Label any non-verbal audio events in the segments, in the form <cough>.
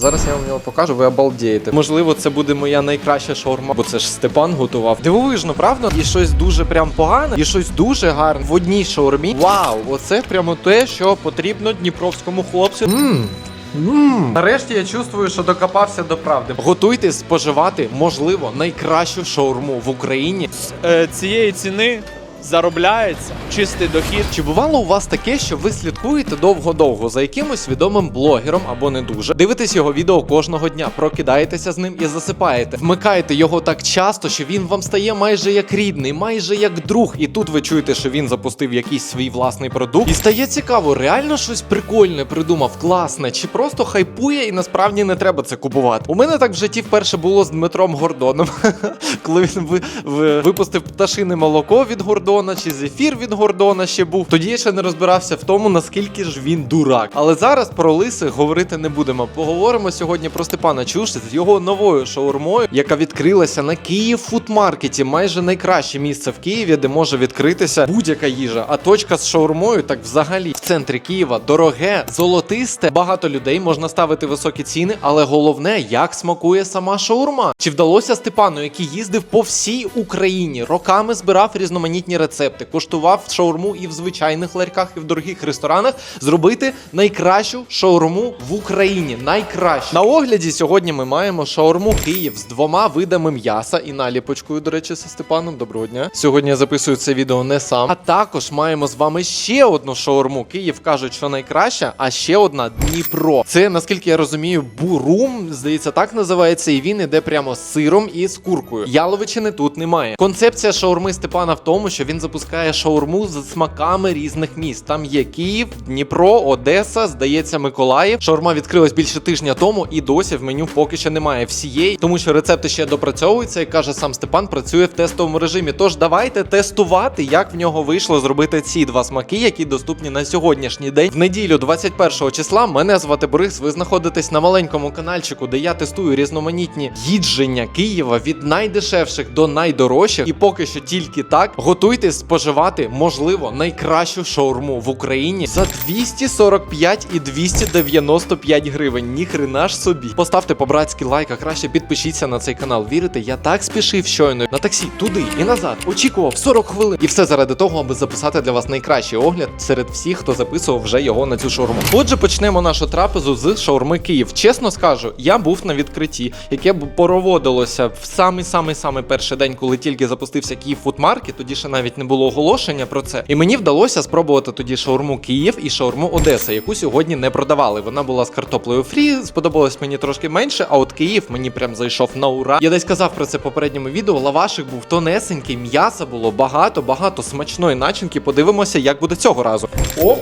Зараз я вам його покажу, ви обалдієте. Можливо, це буде моя найкраща шаурма, бо це ж Степан готував. Дивовижно, правда? І щось дуже прям погане, і щось дуже гарне в одній шаурмі. Вау, оце прямо те, що потрібно дніпровському хлопцю. Мм. Мм. Нарешті я чувствую, що докопався до правди. Готуйтесь споживати, можливо, найкращу шаурму в Україні. е, цієї ціни заробляється чистий дохід. Чи бувало у вас таке, що ви слідкуєте довго-довго за якимось відомим блогером або не дуже? Дивитесь його відео кожного дня, прокидаєтеся з ним і засипаєте. Вмикаєте його так часто, що він вам стає майже як рідний, майже як друг. І тут ви чуєте, що він запустив якийсь свій власний продукт. І стає цікаво, реально щось прикольне придумав, класне, чи просто хайпує і насправді не треба це купувати. У мене так в житті вперше було з Дмитром Гордоном, <laughs> коли він ви, ви- випустив пташине молоко від Гордона, чи зефір від Гордона ще був. Тоді я ще не розбирався в тому, наскільки ж він дурак. Але зараз про лисих говорити не будемо. Поговоримо сьогодні про Степана Чуш з його новою шаурмою, яка відкрилася на Київ фудмаркеті. Майже найкраще місце в Києві, де може відкритися будь-яка їжа. А точка з шаурмою, так взагалі в центрі Києва, дороге, золотисте. Багато людей можна ставити високі ціни, але головне, як смакує сама шаурма. Чи вдалося Степану, який їздив по всій Україні, роками збирав різноманітні рецепти, коштував шаурму і в звичайних ларьках, і в дорогих ресторанах, зробити найкращу шаурму в Україні. Найкращу. На огляді сьогодні ми маємо шаурму Київ з двома видами м'яса і наліпочкою, до речі, зі Степаном. Доброго дня. Сьогодні я записую це відео не сам. А також маємо з вами ще одну шаурму. Київ кажуть, що найкраща, а ще одна Дніпро. Це наскільки я розумію, бурум, здається, так називається, і він іде прямо з сиром і з куркою. Яловичини тут немає. Концепція шаурми Степана в тому, що він запускає шаурму з смаками різних міст. Там є Київ, Дніпро, Одеса, здається, Миколаїв. Шаурма відкрилась більше тижня тому, і досі в меню поки що немає всієї, тому що рецепти ще допрацьовуються. І каже сам Степан, працює в тестовому режимі. Тож давайте тестувати, як в нього вийшло зробити ці два смаки, які доступні на сьогоднішній день. В неділю, 21 числа, мене звати Борис. Ви знаходитесь на маленькому каналчику, де я тестую різноманітні їдження Києва від найдешевших до найдорожчих. І поки що тільки так готуйтесь споживати, можливо, найкращу шаурму в Україні за 245 і 295 гривень. Ніхрена ж собі. Поставте по-братськи лайк, а краще підпишіться на цей канал. Вірите, я так спішив щойно на таксі туди і назад. Очікував 40 хвилин. І все заради того, аби записати для вас найкращий огляд серед всіх, хто записував вже його на цю шаурму. Отже, почнемо нашу трапезу з шаурми Київ. Чесно скажу, я був на відкритті, яке проводилося в самий самий самий перший день, коли тільки запустився Київ фудмаркет. Тоді ще навіть не було оголошення про це. І мені вдалося спробувати тоді шаурму Київ і шаурму Одеса, яку сьогодні не продавали. Вона була з картоплею фрі, сподобалось мені трошки менше. А от Київ мені прям зайшов на ура. Я десь казав про це в попередньому відео. Лавашик був тонесенький, м'яса було багато, багато смачної начинки. Подивимося, як буде цього разу. Оп!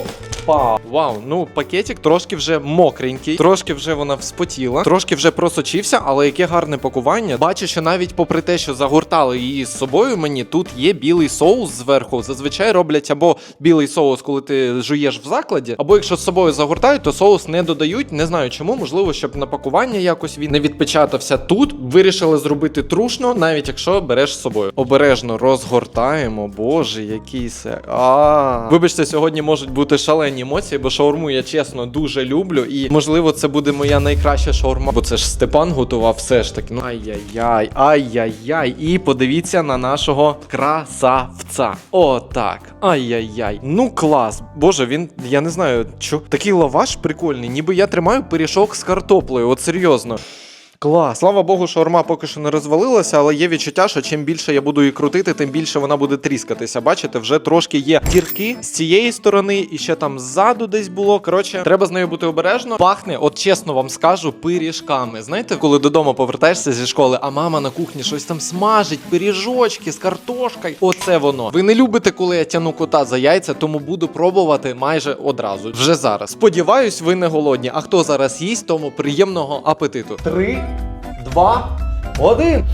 Па. Вау, ну пакетик трошки вже мокренький, трошки вже вона вспотіла, трошки вже просочився, але яке гарне пакування. Бачу, що навіть попри те, що загортали її з собою, мені тут є білий соус зверху. Зазвичай роблять або білий соус, коли ти жуєш в закладі, або якщо з собою загортають, то соус не додають. Не знаю чому, можливо, щоб на пакування якось він не відпечатався. Тут вирішили зробити трушно, навіть якщо береш з собою. Обережно розгортаємо. Боже, який. А вибачте, сьогодні можуть бути шалені емоції, бо шаурму я чесно дуже люблю. І можливо, це буде моя найкраща шаурма, бо це ж Степан готував все ж таки. Ну ай-яй-яй, ай-яй-яй. І подивіться на нашого красавця. Отак. Ай-яй-яй. Ну клас. Боже, він, я не знаю, що такий лаваш прикольний, ніби я тримаю пиріжок з картоплею. От серйозно. Клас, слава Богу, шаурма поки що не розвалилася, але є відчуття, що чим більше я буду її крутити, тим більше вона буде тріскатися. Бачите, вже трошки є дірки з цієї сторони, і ще там ззаду десь було. Коротше, треба з нею бути обережно. Пахне, от чесно вам скажу, пиріжками. Знаєте, коли додому повертаєшся зі школи, а мама на кухні щось там смажить, пиріжочки з картошкою. Оце воно. Ви не любите, коли я тяну кота за яйця, тому буду пробувати майже одразу. Вже зараз. Сподіваюсь, ви не голодні. А хто зараз їсть, тому приємного апетиту. Три, два, один.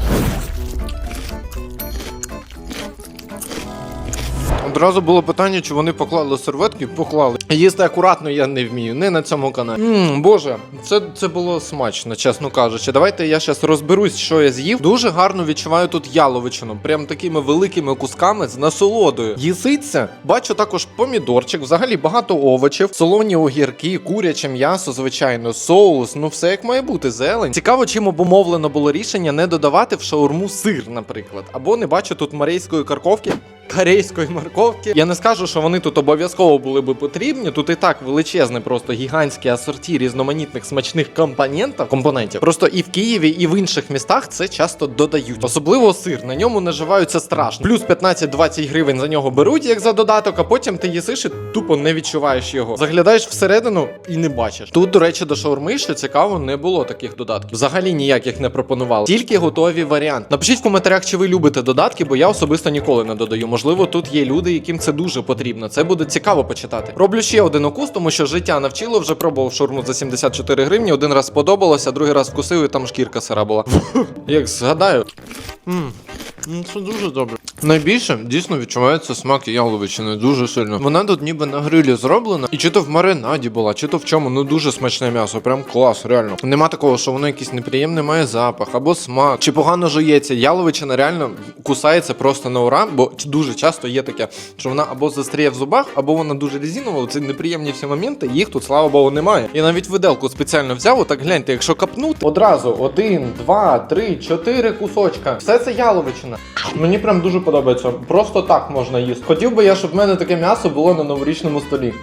Одразу було питання, чи вони поклали серветки, поклали. Їсти акуратно я не вмію, не на цьому каналі. Мм, боже, це, це було смачно, чесно кажучи. Давайте я зараз розберусь, що я з'їв. Дуже гарно відчуваю тут яловичину, прям такими великими кусками з насолодою. Їситься, бачу також помідорчик, взагалі багато овочів, солоні огірки, куряче м'ясо, звичайно, соус. Ну все як має бути, зелень. Цікаво, чим обумовлено було рішення не додавати в шаурму сир, наприклад. Або не бачу тут марейської карковки. Корейської морковки. Я не скажу, що вони тут обов'язково були би потрібні. Тут і так величезне, просто гігантське асорті різноманітних смачних компонентів. компонентів. Просто і в Києві, і в інших містах це часто додають. Особливо сир. На ньому наживаються страшно. Плюс 15-20 гривень за нього беруть як за додаток, а потім ти їсиш і тупо не відчуваєш його. Заглядаєш всередину і не бачиш. Тут, до речі, до шаурми, що цікаво, не було таких додатків. Взагалі ніяких не пропонували. Тільки готові варіанти. Напишіть в коментарях, чи ви любите додатки, бо я особисто ніколи не додаю. Можливо, тут є люди, яким це дуже потрібно. Це буде цікаво почитати. Роблю ще один укус, тому що життя навчило, вже пробував шурму за 74 гривні. Один раз сподобалося, другий раз вкусив, і там шкірка сира була. <laughs> Як згадаю. Ну, це дуже добре. Найбільше дійсно відчувається смак яловичини дуже сильно. Вона тут ніби на грилі зроблена, і чи то в маринаді була, чи то в чому. Ну дуже смачне м'ясо. Прям клас, реально. Нема такого, що воно якийсь неприємний має запах або смак, чи погано жується. Яловичина реально кусається просто на ура, бо дуже часто є таке, що вона або застряє в зубах, або вона дуже резинова. Це неприємні всі моменти. Їх тут, слава Богу, немає. Я навіть виделку спеціально взяв. Отак гляньте, якщо капнути, одразу один, два, три, чотири кусочка. Все це яловичина. Мені прям дуже подобається. Просто так можна їсти. Хотів би я, щоб в мене таке м'ясо було на новорічному столі.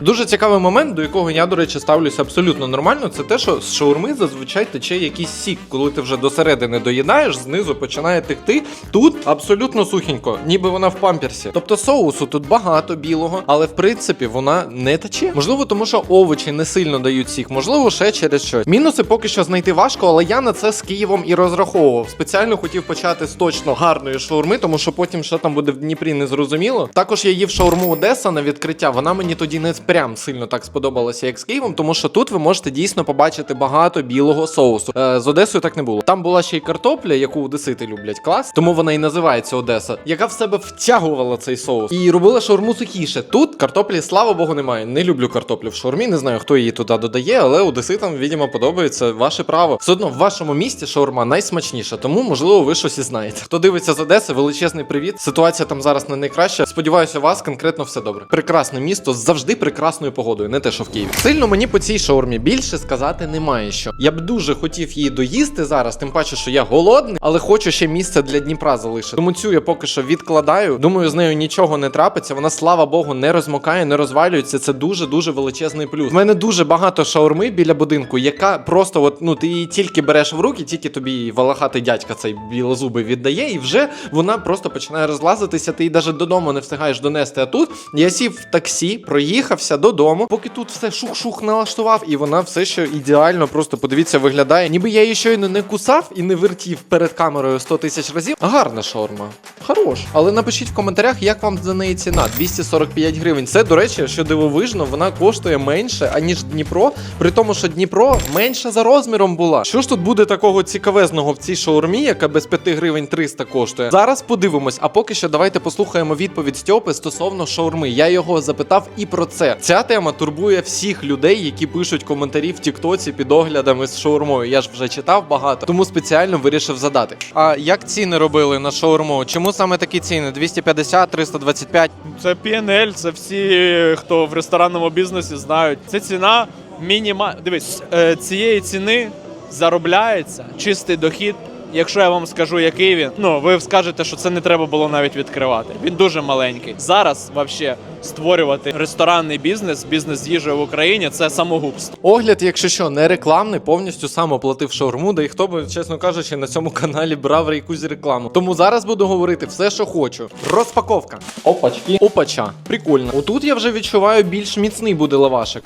Дуже цікавий момент, до якого я, до речі, ставлюся абсолютно нормально. Це те, що з шаурми зазвичай тече якийсь сік. Коли ти вже до середини доїдаєш, знизу починає текти. Тут абсолютно сухенько, ніби вона в памперсі. Тобто соусу тут багато білого, але в принципі вона не тече. Можливо, тому що овочі не сильно дають сік, можливо, ще через щось. Мінуси поки що знайти важко, але я на це з Києвом і розраховував. Спеціально хотів почати з точно гарної шаурми, тому що потім що там буде в Дніпрі, не зрозуміло. Також я їв шаурму Одеса на відкриття. Вона мені тоді не прям сильно так сподобалася, як з Києвом, тому що тут ви можете дійсно побачити багато білого соусу. Е, з Одесою так не було. Там була ще й картопля, яку одесити люблять клас, тому вона і називається Одеса, яка в себе втягувала цей соус і робила шаурму сухіше. Тут картоплі, слава Богу, немає. Не люблю картоплю в шаурмі. Не знаю, хто її туди додає, але одеситам, видимо, подобається ваше право. Все одно в вашому місті шаурма найсмачніша, тому можливо ви щось і знаєте. Хто дивиться з Одеси, величезний привіт. Ситуація там зараз не найкраща. Сподіваюся, у вас конкретно все добре. Прекрасне місто завжди прекрасною погодою, не те, що в Києві. Сильно мені по цій шаурмі більше сказати немає що. Я б дуже хотів її доїсти зараз, тим паче, що я голодний, але хочу ще місце для Дніпра залишити. Тому цю я поки що відкладаю. Думаю, з нею нічого не трапиться. Вона, слава Богу, не розмокає, не розвалюється. Це дуже дуже величезний плюс. В мене дуже багато шаурми біля будинку, яка просто от ну ти її тільки береш в руки, тільки тобі валахатий дядька цей білозубий віддає, і вже вона просто починає розлазитися. Ти її навіть додому не встигаєш донести. А тут я сів в таксі, проїхався додому, поки тут все шух-шух налаштував, і вона все ще ідеально, просто подивіться, виглядає. Ніби я її щойно не кусав і не вертів перед камерою 100 тисяч разів. Гарна шаурма. Хорош. Але напишіть в коментарях, як вам за неї ціна. 245 гривень. Це, до речі, що дивовижно, вона коштує менше, аніж Дніпро. При тому, що Дніпро менша за розміром була. Що ж тут буде такого цікавезного в цій шаурмі, яка без 5 гривень 300 коштує? Зараз подивимось. А поки що давайте послухаємо відповідь Стьопи стосовно шаурми. Я його запитав і про це. Ця тема турбує всіх людей, які пишуть коментарі в Тіктоці під оглядами з шаурмою. Я ж вже читав багато, тому спеціально вирішив задати. А як ціни робили на шаурму? Чому саме такі ціни? 250, 325? Це PNL, це всі, хто в ресторанному бізнесі знають. Це ціна мініма. Дивись, е, цієї ціни заробляється чистий дохід. Якщо я вам скажу, який він, ну ви скажете, що це не треба було навіть відкривати. Він дуже маленький. Зараз вообще створювати ресторанний бізнес, бізнес з їжею в Україні це самогубство. Огляд, якщо що, не рекламний, повністю сам оплатив шаурму, да і хто би, чесно кажучи, на цьому каналі брав якусь рекламу. Тому зараз буду говорити все, що хочу. Розпаковка. Опачки. Опача. Прикольно. Отут я вже відчуваю більш міцний буде лавашик.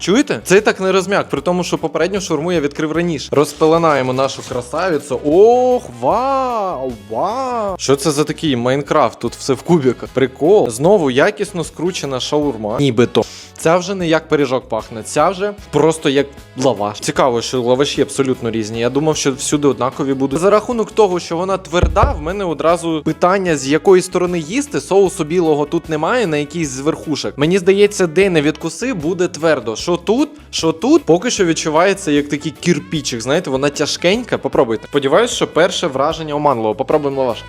Чуєте? Це так не розм'як, при тому, що попередню шурму я відкрив раніше. Розпеленаємо нашу красавицю. Ох, вау! Вау! Що це за такий Майнкрафт? Тут все в кубіках. Прикол. Знову якісно скручена шаурма. Нібито. Ця вже не як пиріжок пахне, ця вже просто як лаваш. Цікаво, що лаваші абсолютно різні. Я думав, що всюди однакові будуть. За рахунок того, що вона тверда, в мене одразу питання, з якої сторони їсти. Соусу білого тут немає, на якийсь з верхушок. Мені здається, де не відкуси, буде твердо. Що тут, що тут, поки що відчувається як такий кірпічик. Знаєте, вона тяжкенька. Попробуйте. Сподіваюсь, що перше враження оманливо. Попробуємо лаваш.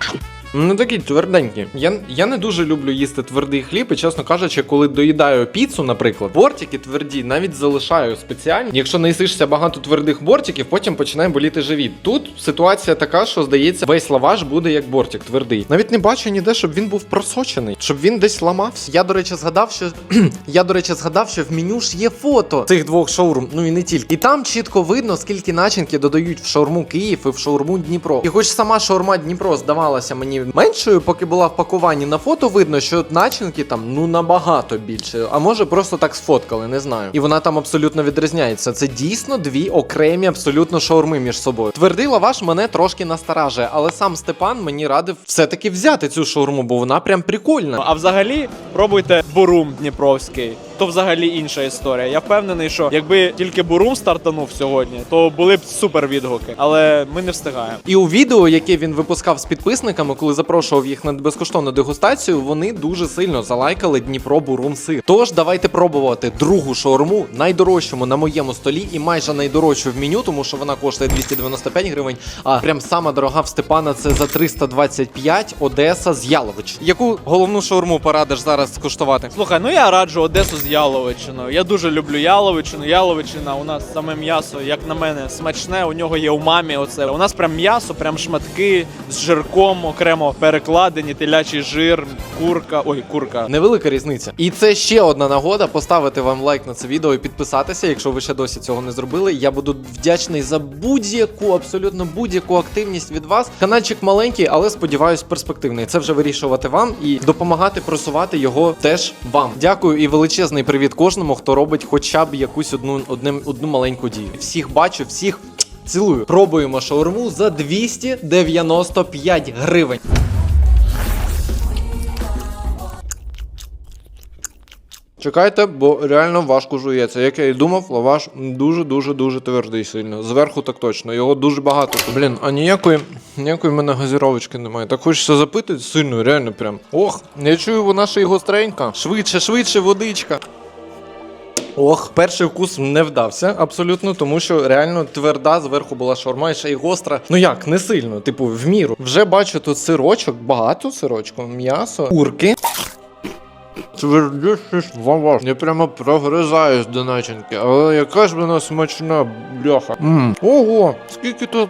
Ну такий тверденький. Я, я не дуже люблю їсти твердий хліб, і чесно кажучи, коли доїдаю піцу, наприклад, бортики тверді навіть залишаю спеціально. Якщо наїсишся багато твердих бортиків, потім починає боліти живіт. Тут ситуація така, що здається, весь лаваш буде як бортик твердий. Навіть не бачу ніде, щоб він був просочений, щоб він десь ламався. Я, до речі, згадав, що <clears throat> я, до речі, згадав, що в меню ж є фото цих двох шаурм, ну і не тільки. І там чітко видно, скільки начинки додають в шаурму Київ і в шаурму Дніпро. І хоч сама шаурма Дніпро здавалася мені меншою, поки була в пакуванні на фото, видно, що начинки там ну набагато більше. А може просто так сфоткали, не знаю. І вона там абсолютно відрізняється. Це дійсно дві окремі абсолютно шаурми між собою. Твердий лаваш мене трошки насторажує, але сам Степан мені радив все-таки взяти цю шаурму, бо вона прям прикольна. А взагалі пробуйте бурум Дніпровський. То взагалі інша історія. Я впевнений, що якби тільки бурум стартанув сьогодні, то були б супер відгуки. Але ми не встигаємо. І у відео, яке він випускав з підписниками, коли запрошував їх на безкоштовну дегустацію, вони дуже сильно залайкали Дніпро Бурум сир. Тож давайте пробувати другу шаурму, найдорожчому на моєму столі і майже найдорожчу в меню, тому що вона коштує 295 гривень. А прям сама дорога в Степана це за 325 Одеса з Ялович. Яку головну шаурму порадиш зараз скуштувати? Слухай, ну я раджу Одесу з Яловичиною. Я дуже люблю Яловичину. Яловичина у нас саме м'ясо, як на мене, смачне. У нього є умамі. Оце у нас прям м'ясо, прям шматки з жирком, окремо перекладені, телячий жир, курка. Ой, курка. Невелика різниця. І це ще одна нагода поставити вам лайк на це відео і підписатися, якщо ви ще досі цього не зробили. Я буду вдячний за будь-яку, абсолютно будь-яку активність від вас. Канальчик маленький, але сподіваюсь, перспективний. Це вже вирішувати вам і допомагати просувати його теж вам. Дякую і величезний привіт кожному, хто робить хоча б якусь одну одним, одну маленьку дію. Всіх бачу, всіх. Цілую. Пробуємо шаурму за 295 гривень. Чекайте, бо реально важко жується. Як я і думав, лаваш дуже дуже дуже твердий сильно. Зверху так точно. Його дуже багато. Блін, а ніякої ніякої в мене газіровочки немає. Так хочеться запити сильно, реально прям. Ох, я чую, вона ще й гостренька. Швидше, швидше, водичка. Ох, перший вкус не вдався абсолютно, тому що реально тверда зверху була шаурма і ще й гостра. Ну як, не сильно, типу, в міру. Вже бачу тут сирочок, багато сирочку, м'ясо, курки. Твердіше лаваш. Я прямо прогризаюсь до начинки, але яка ж вона смачна, бляха. Мм. Ого, скільки тут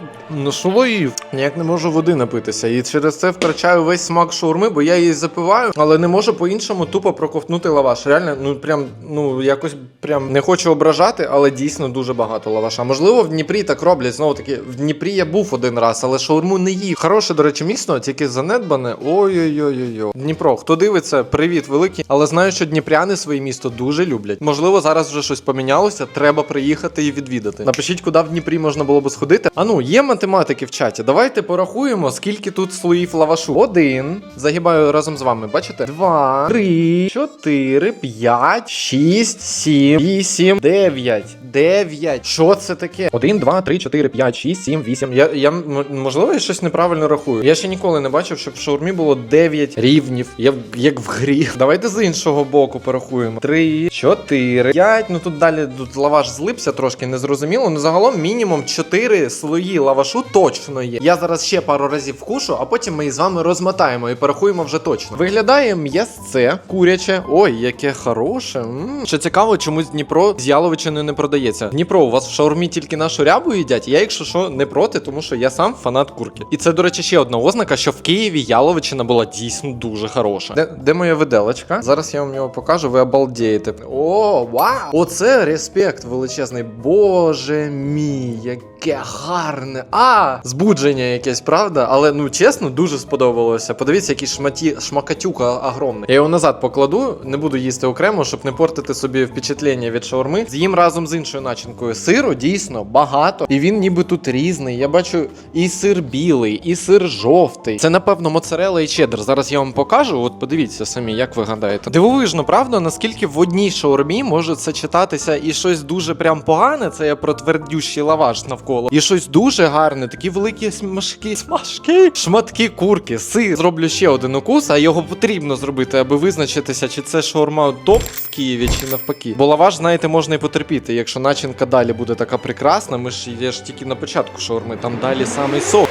слоїв. Ніяк не можу води напитися. І через це втрачаю весь смак шаурми, бо я її запиваю, але не можу по-іншому тупо проковтнути лаваш. Реально, ну прям, ну якось прям не хочу ображати, але дійсно дуже багато лаваша. Можливо, в Дніпрі так роблять. Знову таки, в Дніпрі я був один раз, але шаурму не їв. Хороше, до речі, місто, тільки занедбане. Ой-ой-ой-ой. Дніпро, хто дивиться, привіт великий. Але знаю, що дніпряни своє місто дуже люблять. Можливо, зараз вже щось помінялося. Треба приїхати і відвідати. Напишіть, куди в Дніпрі можна було би сходити. А ну, є математики в чаті. Давайте порахуємо, скільки тут слоїв лавашу. Один. Загибаю разом з вами. Бачите? Два, три, чотири, п'ять, шість, сім, вісім, дев'ять. Дев'ять. Що це таке? Один, два, три, чотири, п'ять, шість, сім, вісім. Я, я можливо, я щось неправильно рахую. Я ще ніколи не бачив, щоб в шаурмі було 9 рівнів, як, як в грі. Давайте з іншого боку порахуємо. Три, чотири, п'ять. Ну тут далі тут лаваш злипся трошки, незрозуміло. Ну загалом мінімум 4 слої лавашу точно є. Я зараз ще пару разів вкушу, а потім ми із вами розмотаємо і порахуємо вже точно. Виглядає м'ясце куряче. Ой, яке хороше. м Що цікаво, чомусь Дніпро з яловичиною не продається. Дніпро, у вас в шаурмі тільки нашу рябу їдять. Я, якщо що, не проти, тому що я сам фанат курки. І це, до речі, ще одна ознака, що в Києві яловичина була дійсно дуже хороша. Де, де моя виделочка? Зараз я вам його покажу, ви обалдієте. О, вау! Оце респект величезний. Боже мій, яке гарне. А, збудження якесь, правда? Але ну чесно, дуже сподобалося. Подивіться, який шматі, шмакатюка огромний. Я його назад покладу, не буду їсти окремо, щоб не портити собі впечатлення від шаурми. З'їм разом з іншою начинкою. Сиру дійсно багато, і він ніби тут різний. Я бачу і сир білий, і сир жовтий. Це напевно моцарела і чеддер. Зараз я вам покажу. От подивіться самі, як ви гадаєте. Дивовижно, правда, наскільки в одній шаурмі може це читатися і щось дуже прям погане. Це я про твердющий лаваш навколо. І щось дуже гарне, такі великі смашки, смашки, шматки курки, сир. Зроблю ще один укус, а його потрібно зробити, аби визначитися, чи це шаурма топ в Києві, чи навпаки. Бо лаваш, знаєте, можна і потерпіти. Якщо начинка далі буде така прекрасна, ми ж є ж тільки на початку шаурми, там далі самий сок.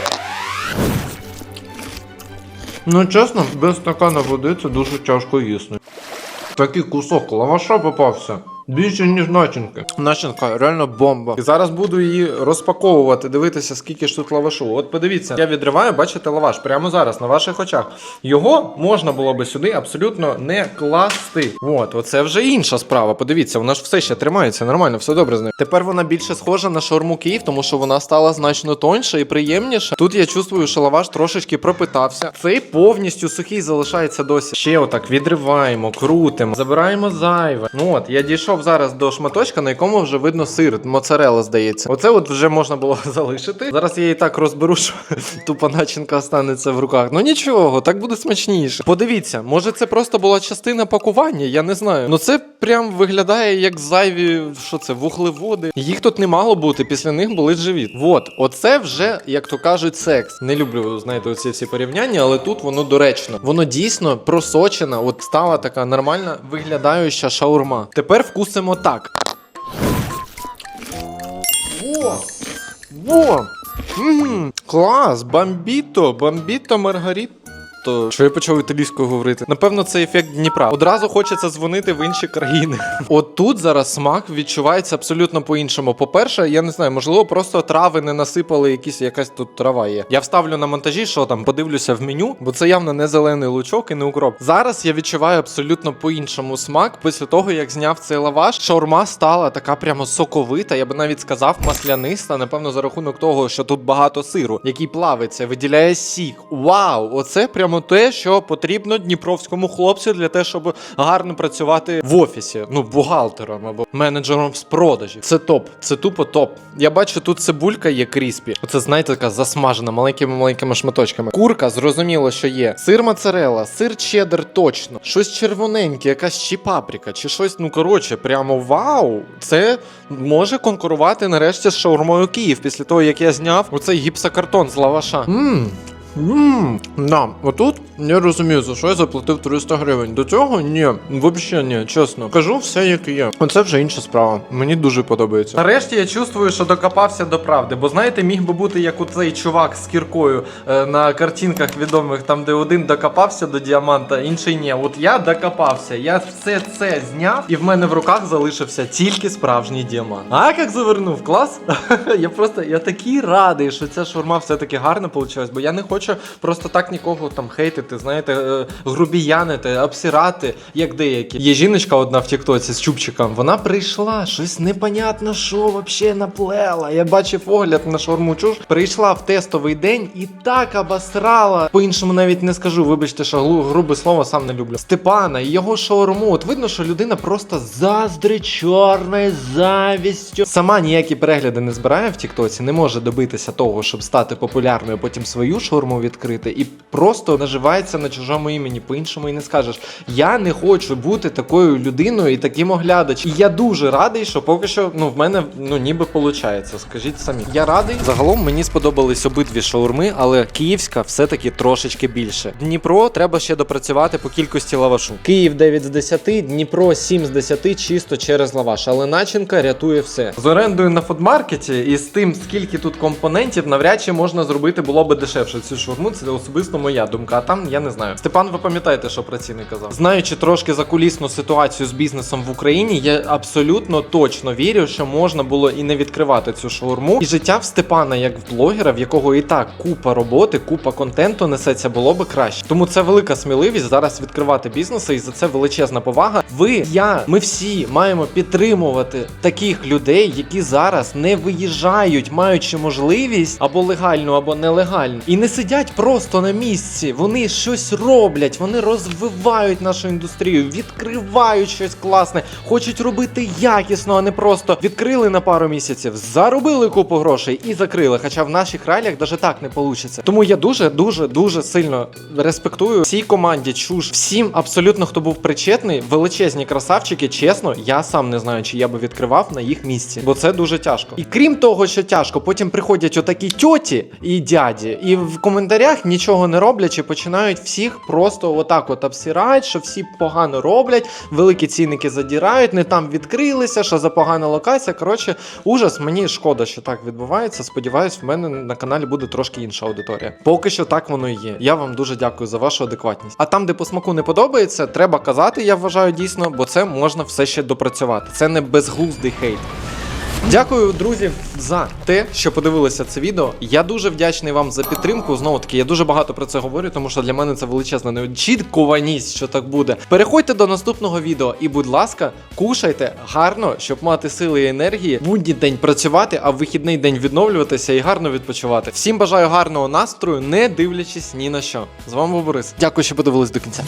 Ну, чесно, без стакана води це дуже тяжко їсти. Такий кусок лаваша попався. Більше, ніж начинки. Начинка реально бомба. І зараз буду її розпаковувати, дивитися, скільки ж тут лавашу. От подивіться, я відриваю, бачите, лаваш прямо зараз на ваших очах. Його можна було би сюди абсолютно не класти. От, оце вже інша справа. Подивіться, вона ж все ще тримається, нормально, все добре з нею. Тепер вона більше схожа на шаурму Київ, тому що вона стала значно тоньша і приємніша. Тут я чувствую, що лаваш трошечки пропитався. Цей повністю сухий залишається досі. Ще отак відриваємо, крутимо, забираємо зайве. Ну от, я дійшов зараз до шматочка, на якому вже видно сир, моцарела, здається. Оце от вже можна було <laughs> залишити. Зараз я її так розберу, що <laughs> тупа начинка останеться в руках. Ну нічого, так буде смачніше. Подивіться, може це просто була частина пакування, я не знаю. Ну це прям виглядає як зайві, що це, вуглеводи. Їх тут не мало бути, після них болить живіт. Вот, оце вже, як то кажуть, секс. Не люблю, знаєте, оці всі порівняння, але тут воно доречно. Воно дійсно просочена, от стала така нормальна виглядаюча шаурма. Тепер вкусимо так. Во! Во! Мгм, клас! Бамбіто! Бамбіто Маргаріто. Що я почав італійською говорити? Напевно, це ефект Дніпра. Одразу хочеться дзвонити в інші країни. <laughs> От тут зараз смак відчувається абсолютно по-іншому. По-перше, я не знаю, можливо, просто трави не насипали, якісь якась тут трава є. Я вставлю на монтажі, що там, подивлюся в меню, бо це явно не зелений лучок і не укроп. Зараз я відчуваю абсолютно по-іншому смак. Після того, як зняв цей лаваш, шаурма стала така прямо соковита, я би навіть сказав, масляниста. Напевно, за рахунок того, що тут багато сиру, який плавиться, виділяє сік. Вау! Оце прямо те, що потрібно дніпровському хлопцю для того, щоб гарно працювати в офісі, ну бухгалтером або менеджером з продажів. Це топ, це тупо топ. Я бачу, тут цибулька є кріспі. Оце знаєте, така засмажена маленькими маленькими шматочками. Курка, зрозуміло, що є. Сир моцарелла, сир чеддер точно. Щось червоненьке, якась чи паприка, чи щось. Ну коротше, прямо вау. Це може конкурувати нарешті з шаурмою Київ після того, як я зняв оцей гіпсокартон з лаваша. Мм. Ммм, да, отут не розумію, за що я заплатив 300 гривень. До цього ні, взагалі ні, чесно. Кажу все, як є. Оце вже інша справа. Мені дуже подобається. Нарешті я чувствую, що докопався до правди, бо знаєте, міг би бути як у цей чувак з кіркою е, на картинках відомих, там де один докопався до діаманта, інший ні. От я докопався, я все це зняв, і в мене в руках залишився тільки справжній діамант. А як завернув? Клас? <laughs> я просто я такий радий, що ця шаурма все-таки гарна вийшла, бо я не хочу просто так нікого там хейтити, знаєте, е, грубіянити, обсирати, як деякі. Є жіночка одна в Тіктоці з чубчиком. Вона прийшла, щось непонятно, що взагалі наплела. Я бачив огляд на шаурму чуш. Прийшла в тестовий день і так обосрала. По-іншому навіть не скажу, вибачте, що грубе слово сам не люблю. Степана і його шаурму. От видно, що людина просто заздрить чорною завістю. Сама ніякі перегляди не збирає в Тіктоці, не може добитися того, щоб стати популярною, потім свою шаурму відкрити, і просто наживається на чужому імені. По-іншому і не скажеш. Я не хочу бути такою людиною і таким оглядачем. І я дуже радий, що поки що ну в мене ну ніби виходить. Скажіть самі. Я радий. Загалом мені сподобались обидві шаурми, але київська все-таки трошечки більше. Дніпро треба ще допрацювати по кількості лавашу. Київ 9 з 10, Дніпро 7 з 10 чисто через лаваш. Але начинка рятує все. З орендою на фудмаркеті і з тим, скільки тут компонентів, навряд чи можна зробити було би дешевше цю шаурму, це особисто моя думка. А там я не знаю. Степан, ви пам'ятаєте, що про ціни казав? Знаючи трошки закулісну ситуацію з бізнесом в Україні, я абсолютно точно вірю, що можна було і не відкривати цю шаурму. І життя в Степана, як в блогера, в якого і так купа роботи, купа контенту несеться, було би краще. Тому це велика сміливість зараз відкривати бізнеси, і за це величезна повага. Ви, я, ми всі маємо підтримувати таких людей, які зараз не виїжджають, маючи можливість або легальну, або нелегальну, і не сидять просто на місці. Вони щось роблять, вони розвивають нашу індустрію, відкривають щось класне, хочуть робити якісно, а не просто відкрили на пару місяців, заробили купу грошей і закрили. Хоча в наших реаліях навіть так не вийде. Тому я дуже, дуже, дуже сильно респектую всій команді чуш, всім абсолютно хто був причетний, величезні красавчики. Чесно, я сам не знаю, чи я би відкривав на їх місці, бо це дуже тяжко. І крім того, що тяжко, потім приходять отакі тьоті і дяді, і в коментарях нічого не роблячи, починають всіх просто отак от обсирають, що всі погано роблять, великі цінники задірають, не там відкрилися, що за погана локація. Коротше, ужас, мені шкода, що так відбувається. Сподіваюсь, в мене на каналі буде трошки інша аудиторія. Поки що так воно і є. Я вам дуже дякую за вашу адекватність. А там, де по смаку не подобається, треба казати, я вважаю дійсно, бо це можна все ще допрацювати. Це не безглуздий хейт. Дякую, друзі, за те, що подивилися це відео. Я дуже вдячний вам за підтримку. Знову таки, я дуже багато про це говорю, тому що для мене це величезна неочікуваність, що так буде. Переходьте до наступного відео і, будь ласка, кушайте гарно, щоб мати сили і енергії. Будній день працювати, а в вихідний день відновлюватися і гарно відпочивати. Всім бажаю гарного настрою, не дивлячись ні на що. З вами був Борис. Дякую, що подивились до кінця.